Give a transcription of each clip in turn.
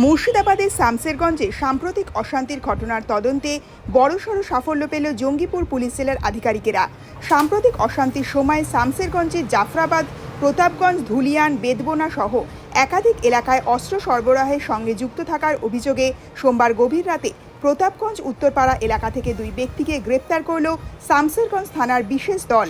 মুর্শিদাবাদের শামসেরগঞ্জে সাম্প্রতিক অশান্তির ঘটনার তদন্তে বড়সড় সাফল্য পেল জঙ্গিপুর পুলিশ জেলার আধিকারিকেরা। সাম্প্রতিক অশান্তির সময় শামসেরগঞ্জের জাফরাবাদ, প্রতাপগঞ্জ, ধুলিয়ান, বেদবোনা সহ একাধিক এলাকায় অস্ত্র সরবরাহের সঙ্গে যুক্ত থাকার অভিযোগে সোমবার গভীর রাতে প্রতাপগঞ্জ, উত্তরপাড়া এলাকা থেকে দুই ব্যক্তিকে গ্রেপ্তার করল শামসেরগঞ্জ থানার বিশেষ দল।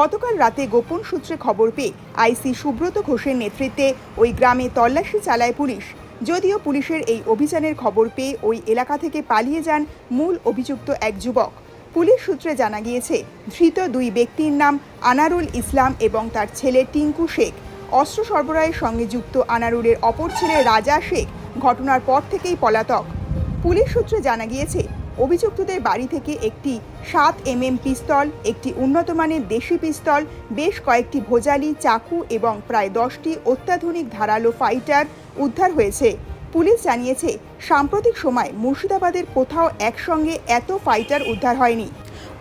গতকাল রাতে গোপন সূত্রে খবর পেয়ে আইসি সুব্রত ঘোষের নেতৃত্বে ওই গ্রামে তল্লাশি চালায় পুলিশ। যদিও পুলিশের এই অভিযানের খবর পেয়ে ওই এলাকা থেকে পালিয়ে যান মূল অভিযুক্ত এক যুবক। পুলিশ সূত্রে জানা গিয়েছে, ধৃত দুই ব্যক্তির নাম আনারুল ইসলাম এবং তার ছেলে টিঙ্কু শেখ। অস্ত্র সরবরাহের সঙ্গে যুক্ত আনারুলের অপর ছেলে রাজা শেখ ঘটনার পর থেকেই পলাতক। পুলিশ সূত্রে জানা গিয়েছে, অভিযুক্তদের বাড়ি থেকে একটি সাত এম এম পিস্তল, একটি উন্নত মানের দেশি পিস্তল, বেশ কয়েকটি ভোজালি, চাকু এবং প্রায় দশটি অত্যাধুনিক ধারালো ফাইটার উদ্ধার হয়েছে। পুলিশ জানিয়েছে, সাম্প্রতিক সময় মুর্শিদাবাদের কোথাও একসঙ্গে এত ফাইটার উদ্ধার হয়নি।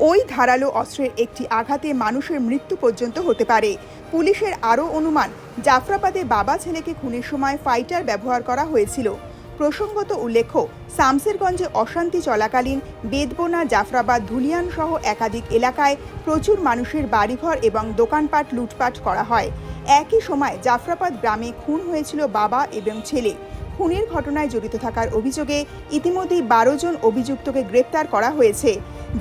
ওই ধারালো অস্ত্রের একটি আঘাতে মানুষের মৃত্যু পর্যন্ত হতে পারে। পুলিশের আরও অনুমান, জাফরাবাদে বাবা ছেলেকে খুনের সময় ফাইটার ব্যবহার করা হয়েছিল। প্রসঙ্গত উল্লেখ্য, শামসেরগঞ্জে অশান্তি চলাকালীন বেদবোনা, জাফরাবাদ, ধুলিয়ান সহ একাধিক এলাকায় প্রচুর মানুষের বাড়িঘর এবং দোকানপাট লুটপাট করা হয়। একই সময় জাফরাবাদ গ্রামে খুন হয়েছিল বাবা এবং ছেলে। খুনের ঘটনায় জড়িত থাকার অভিযোগে ইতিমধ্যেই বারো জন অভিযুক্তকে গ্রেপ্তার করা হয়েছে।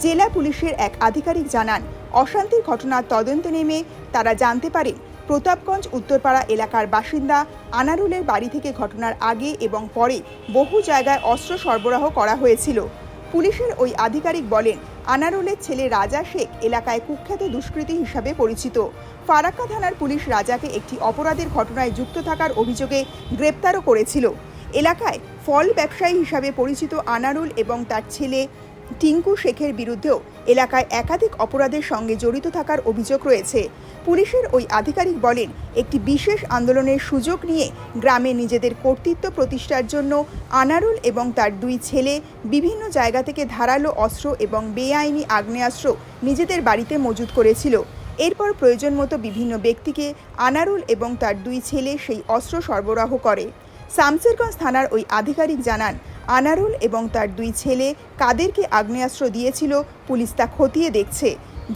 জেলা পুলিশের এক আধিকারিক জানান, অশান্তির ঘটনার তদন্ত নেমে তারা জানতে পারে, প্রতাপগঞ্জ উত্তরপাড়া এলাকার বাসিন্দা আনারুলের বাড়ি থেকে ঘটনার আগে এবং পরে বহু জায়গায় অস্ত্র সরবরাহ করা হয়েছিল। পুলিশের ওই আধিকারিক বলেন, আনারুলের ছেলে রাজা শেখ এলাকায় কুখ্যাত দুষ্কৃতী হিসাবে পরিচিত। ফারাক্কা থানার পুলিশ রাজাকে একটি অপরাধের ঘটনায় যুক্ত থাকার অভিযোগে গ্রেপ্তারও করেছিল। এলাকায় ফল ব্যবসায়ী হিসাবে পরিচিত আনারুল এবং তার ছেলে টিঙ্কু শেখের বিরুদ্ধেও এলাকায় একাধিক অপরাধের সঙ্গে জড়িত থাকার অভিযোগ রয়েছে। পুলিশের ওই আধিকারিক বলেন, একটি বিশেষ আন্দোলনের সুযোগ নিয়ে গ্রামে নিজেদের কর্তৃত্ব প্রতিষ্ঠার জন্য আনারুল এবং তার দুই ছেলে বিভিন্ন জায়গা থেকে ধারালো অস্ত্র এবং বেআইনি আগ্নেয়াস্ত্র নিজেদের বাড়িতে মজুত করেছিল। এরপর প্রয়োজন মতো বিভিন্ন ব্যক্তিকে আনারুল এবং তার দুই ছেলে সেই অস্ত্র সরবরাহ করে। শামসেরগঞ্জ থানার ওই আধিকারিক জানান আনারুল এবং তার দুই ছেলে কাদেরকে আগ্নেয়াস্ত্র দিয়েছিল, পুলিশ তা খতিয়ে দেখছে।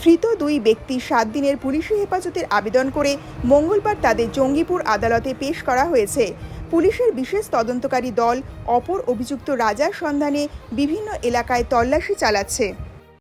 ধৃত দুই ব্যক্তি সাত দিনের পুলিশি হেফাজতের আবেদন করে মঙ্গলবার তাদের জঙ্গিপুর আদালতে পেশ করা হয়েছে। পুলিশের বিশেষ তদন্তকারী দল অপর অভিযুক্ত রাজার সন্ধানে বিভিন্ন এলাকায় তল্লাশি চালাচ্ছে।